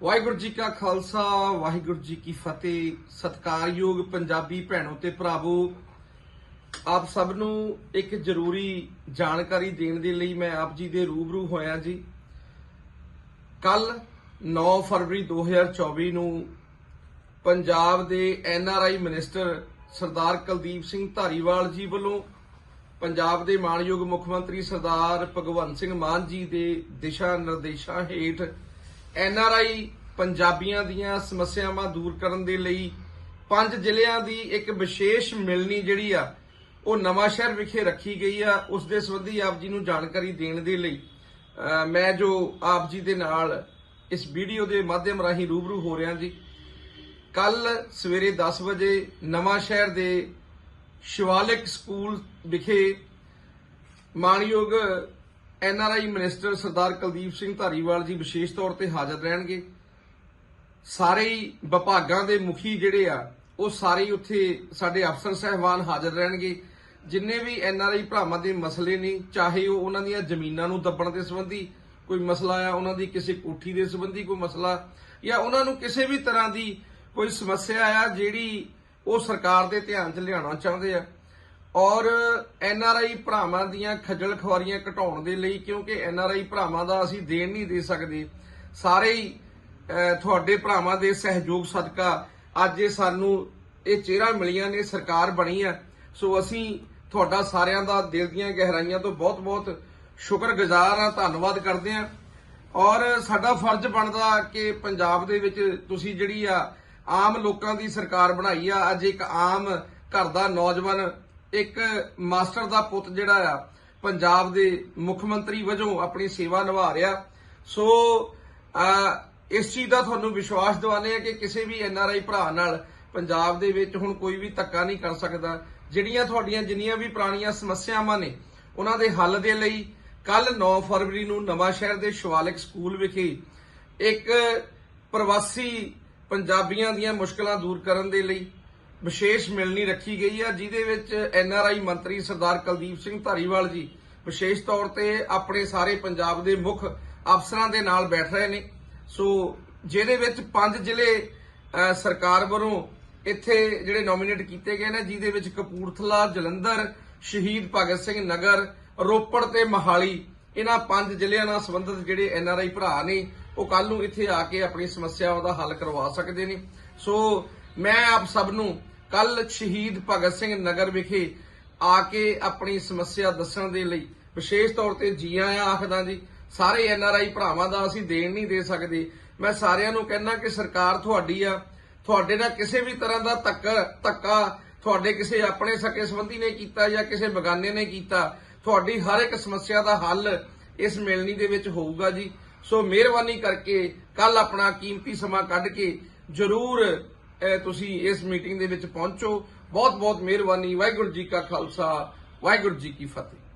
ਵਾਹਿਗੁਰੂ ਜੀ ਕਾ ਖਾਲਸਾ, ਵਾਹਿਗੁਰੂ ਜੀ ਕੀ ਫਤਿਹ। ਸਤਿਕਾਰਯੋਗ ਪੰਜਾਬੀ ਭੈਣੋ ਤੇ ਭਰਾਵੋ, ਆਪ ਸਭ ਨੂੰ ਇੱਕ ਜ਼ਰੂਰੀ ਜਾਣਕਾਰੀ ਦੇਣ ਦੇ ਲਈ ਮੈਂ ਆਪ ਜੀ ਦੇ ਰੂਬਰੂ ਹੋਇਆ ਜੀ। ਕੱਲ 9 ਫਰਵਰੀ 2024 ਨੂੰ ਪੰਜਾਬ ਦੇ N R I minister Sardar Kuldeep Singh Dhariwal ji ਵੱਲੋਂ ਪੰਜਾਬ ਦੇ ਮਾਨਯੋਗ ਮੁੱਖ ਮੰਤਰੀ ਸਰਦਾਰ ਭਗਵੰਤ ਸਿੰਘ ਮਾਨ ਜੀ ਦੇ ਦਿਸ਼ਾ ਨਿਰਦੇਸ਼ਾਂ ਹੇਠ ਐਨ ਆਰ ਆਈ ਪੰਜਾਬੀਆਂ ਦੀਆਂ ਸਮੱਸਿਆਵਾਂ ਦੂਰ ਕਰਨ ਦੇ ਲਈ ਪੰਜ ਜ਼ਿਲ੍ਹਿਆਂ ਦੀ ਇੱਕ ਵਿਸ਼ੇਸ਼ ਮਿਲਣੀ ਜਿਹੜੀ ਆ, ਉਹ ਨਵਾਂ ਸ਼ਹਿਰ ਵਿਖੇ ਰੱਖੀ ਗਈ ਆ। ਉਸ ਦੇ ਸੰਬੰਧੀ ਆਪ ਜੀ ਨੂੰ ਜਾਣਕਾਰੀ ਦੇਣ ਦੇ ਲਈ ਮੈਂ ਜੋ ਆਪ ਜੀ ਦੇ ਨਾਲ ਇਸ ਵੀਡੀਓ ਦੇ ਮਾਧਿਅਮ ਰਾਹੀਂ ਰੂਬਰੂ ਹੋ ਰਿਹਾ ਜੀ। ਕੱਲ ਸਵੇਰੇ 10 ਵਜੇ ਨਵਾਂ ਸ਼ਹਿਰ ਦੇ ਸ਼ਿਵਾਲਿਕ ਸਕੂਲ ਵਿਖੇ ਮਾਨਯੋਗ N R I minister Sardar Kuldeep Singh Dhariwal ji ਵਿਸ਼ੇਸ਼ ਤੌਰ ਤੇ ਹਾਜ਼ਰ ਰਹਿਣਗੇ। ਸਾਰੇ ਹੀ ਵਿਭਾਗਾਂ ਦੇ ਮੁਖੀ ਜਿਹੜੇ ਆ, ਉਹ ਸਾਰੇ ਹੀ ਉੱਥੇ ਸਾਡੇ ਅਫਸਰ ਸਹਿਬਾਨ ਹਾਜ਼ਰ ਰਹਿਣਗੇ। ਜਿੰਨੇ ਵੀ ਐਨ ਆਰ ਆਈ ਭਰਾਵਾਂ ਦੇ ਮਸਲੇ ਨੇ, ਚਾਹੇ ਉਹ ਉਹਨਾਂ ਦੀਆਂ ਜ਼ਮੀਨਾਂ ਨੂੰ ਦੱਬਣ ਦੇ ਸੰਬੰਧੀ ਕੋਈ ਮਸਲਾ ਆ, ਉਹਨਾਂ ਦੀ ਕਿਸੇ ਕੋਠੀ ਦੇ ਸੰਬੰਧੀ ਕੋਈ ਮਸਲਾ, ਜਾਂ ਉਹਨਾਂ ਨੂੰ ਕਿਸੇ ਵੀ ਤਰ੍ਹਾਂ ਦੀ ਕੋਈ ਸਮੱਸਿਆ ਆ, ਜਿਹੜੀ ਉਹ ਸਰਕਾਰ ਦੇ ਧਿਆਨ 'ਚ ਲਿਆਉਣਾ ਚਾਹੁੰਦੇ ਆ। ਔਰ ਐਨ ਆਰ ਆਈ ਭਰਾਵਾਂ ਦੀਆਂ ਖੱਜਲ ਖੁਆਰੀਆਂ ਘਟਾਉਣ ਦੇ ਲਈ, ਕਿਉਂਕਿ ਐਨ ਆਰ ਆਈ ਭਰਾਵਾਂ ਦਾ ਅਸੀਂ ਦੇਣ ਨਹੀਂ ਦੇ ਸਕਦੇ। ਸਾਰੇ ਹੀ ਤੁਹਾਡੇ ਭਰਾਵਾਂ ਦੇ ਸਹਿਯੋਗ ਸਦਕਾ ਅੱਜ ਇਹ ਸਾਨੂੰ ਇਹ ਚਿਹਰਾ ਮਿਲੀਆਂ ਨੇ, ਸਰਕਾਰ ਬਣੀ ਹੈ ਸੋ ਅਸੀਂ ਤੁਹਾਡਾ ਸਾਰਿਆਂ ਦਾ ਦਿਲ ਦੀਆਂ ਗਹਿਰਾਈਆਂ ਤੋਂ ਬਹੁਤ-ਬਹੁਤ ਸ਼ੁਕਰਗੁਜ਼ਾਰ ਆ ਧੰਨਵਾਦ ਕਰਦੇ ਆ ਔਰ ਸਾਡਾ ਫਰਜ਼ ਬਣਦਾ ਕਿ ਪੰਜਾਬ ਦੇ ਵਿੱਚ ਤੁਸੀਂ ਜਿਹੜੀ ਆ, ਆਮ ਲੋਕਾਂ ਦੀ ਸਰਕਾਰ ਬਣਾਈ ਆ, ਅੱਜ ਇੱਕ ਆਮ ਘਰ ਦਾ ਨੌਜਵਾਨ ਇੱਕ ਮਾਸਟਰ ਦਾ ਪੁੱਤ ਜਿਹੜਾ ਆ, ਪੰਜਾਬ ਦੇ ਮੁੱਖ ਮੰਤਰੀ ਵਜੋਂ ਆਪਣੀ ਸੇਵਾ ਨਿਭਾ ਰਿਹਾ। ਸੋ ਇਸ ਚੀਜ਼ ਦਾ ਤੁਹਾਨੂੰ ਵਿਸ਼ਵਾਸ ਦਿਵਾਉਂਦੇ ਆ ਕਿ ਕਿਸੇ ਵੀ ਐੱਨ ਆਰ ਆਈ ਭਰਾ ਨਾਲ ਪੰਜਾਬ ਦੇ ਵਿੱਚ ਹੁਣ ਕੋਈ ਵੀ ਧੱਕਾ ਨਹੀਂ ਕਰ ਸਕਦਾ। ਜਿਹੜੀਆਂ ਤੁਹਾਡੀਆਂ ਜਿੰਨੀਆਂ ਵੀ ਪੁਰਾਣੀਆਂ ਸਮੱਸਿਆਵਾਂ ਨੇ, ਉਹਨਾਂ ਦੇ ਹੱਲ ਦੇ ਲਈ ਕੱਲ 9 ਫਰਵਰੀ ਨੂੰ ਨਵਾਂ ਸ਼ਹਿਰ ਦੇ ਸ਼ਿਵਾਲਿਕ ਸਕੂਲ ਵਿਖੇ ਇੱਕ ਪ੍ਰਵਾਸੀ ਪੰਜਾਬੀਆਂ ਦੀਆਂ ਮੁਸ਼ਕਲਾਂ ਦੂਰ ਕਰਨ ਦੇ ਲਈ ਵਿਸ਼ੇਸ਼ ਮਿਲਣੀ ਰੱਖੀ ਗਈ ਆ, ਜਿਹਦੇ ਵਿੱਚ ਐੱਨ ਆਰ ਆਈ ਮੰਤਰੀ ਸਰਦਾਰ ਕੁਲਦੀਪ ਸਿੰਘ ਧਾਰੀਵਾਲ ਜੀ ਵਿਸ਼ੇਸ਼ ਤੌਰ ਤੇ ਆਪਣੇ ਸਾਰੇ ਪੰਜਾਬ ਦੇ ਮੁੱਖ ਅਫਸਰਾਂ ਦੇ ਨਾਲ ਬੈਠ ਰਹੇ ਨੇ। ਸੋ ਜਿਹਦੇ ਵਿੱਚ ਪੰਜ ਜ਼ਿਲ੍ਹੇ ਸਰਕਾਰ ਵੱਲੋਂ ਇੱਥੇ ਜਿਹੜੇ ਨੋਮੀਨੇਟ ਕੀਤੇ ਗਏ ਨੇ, ਜਿਹਦੇ ਵਿੱਚ ਕਪੂਰਥਲਾ, ਜਲੰਧਰ, ਸ਼ਹੀਦ ਭਗਤ ਸਿੰਘ ਨਗਰ, ਰੋਪੜ ਤੇ ਮਹਾਲੀ, ਇਹਨਾਂ ਪੰਜ ਜ਼ਿਲ੍ਹਿਆਂ ਨਾਲ ਸੰਬੰਧਿਤ ਜਿਹੜੇ ਐੱਨ ਆਰ ਆਈ ਭਰਾ ਨੇ, ਉਹ ਕੱਲ ਨੂੰ ਇੱਥੇ ਆ ਕੇ ਆਪਣੀ ਸਮੱਸਿਆਵਾਂ ਦਾ ਹੱਲ ਕਰਵਾ ਸਕਦੇ ਨੇ। ਸੋ ਮੈਂ ਆਪ ਸਭ ਨੂੰ ਕੱਲ ਸ਼ਹੀਦ ਭਗਤ ਸਿੰਘ ਨਗਰ ਵਿਖੇ ਆ ਕੇ ਆਪਣੀ ਸਮੱਸਿਆ ਦੱਸਣ ਦੇ ਲਈ ਵਿਸ਼ੇਸ਼ ਤੌਰ ਤੇ ਜੀ ਆਇਆਂ ਆਖਦਾ ਜੀ, ਸਾਰੇ ਐਨ ਆਰ ਆਈ ਭਰਾਵਾਂ ਦਾ ਅਸੀਂ ਦੇਣ ਨਹੀਂ ਦੇ ਸਕਦੇ। ਮੈਂ ਸਾਰਿਆਂ ਨੂੰ ਕਹਿਣਾ ਕਿ ਸਰਕਾਰ ਤੁਹਾਡੀ ਆ, ਤੁਹਾਡੇ ਨਾਲ ਕਿਸੇ ਵੀ ਤਰ੍ਹਾਂ ਦਾ ਧੱਕਾ ਧੱਕਾ ਤੁਹਾਡੇ ਕਿਸੇ ਆਪਣੇ ਸਕੇ ਸੰਬੰਧੀ ਨੇ ਕੀਤਾ ਜਾਂ ਕਿਸੇ ਬਗਾਨੇ ਨੇ ਕੀਤਾ, ਤੁਹਾਡੀ ਹਰ ਇੱਕ ਸਮੱਸਿਆ ਦਾ ਹੱਲ ਇਸ ਮਿਲਣੀ ਦੇ ਵਿੱਚ ਹੋਊਗਾ ਜੀ। ਸੋ ਮਿਹਰਬਾਨੀ ਕਰਕੇ ਕੱਲ ਆਪਣਾ ਕੀਮਤੀ ਸਮਾਂ ਕੱਢ ਕੇ ਜਰੂਰ ਤੁਸੀਂ ਇਸ ਮੀਟਿੰਗ ਦੇ ਵਿੱਚ ਪਹੁੰਚੋ। ਬਹੁਤ ਬਹੁਤ ਮਿਹਰਬਾਨੀ। ਵਾਹਿਗੁਰੂ ਜੀ ਕਾ ਖਾਲਸਾ, ਵਾਹਿਗੁਰੂ ਜੀ ਕੀ ਫਤਿਹ।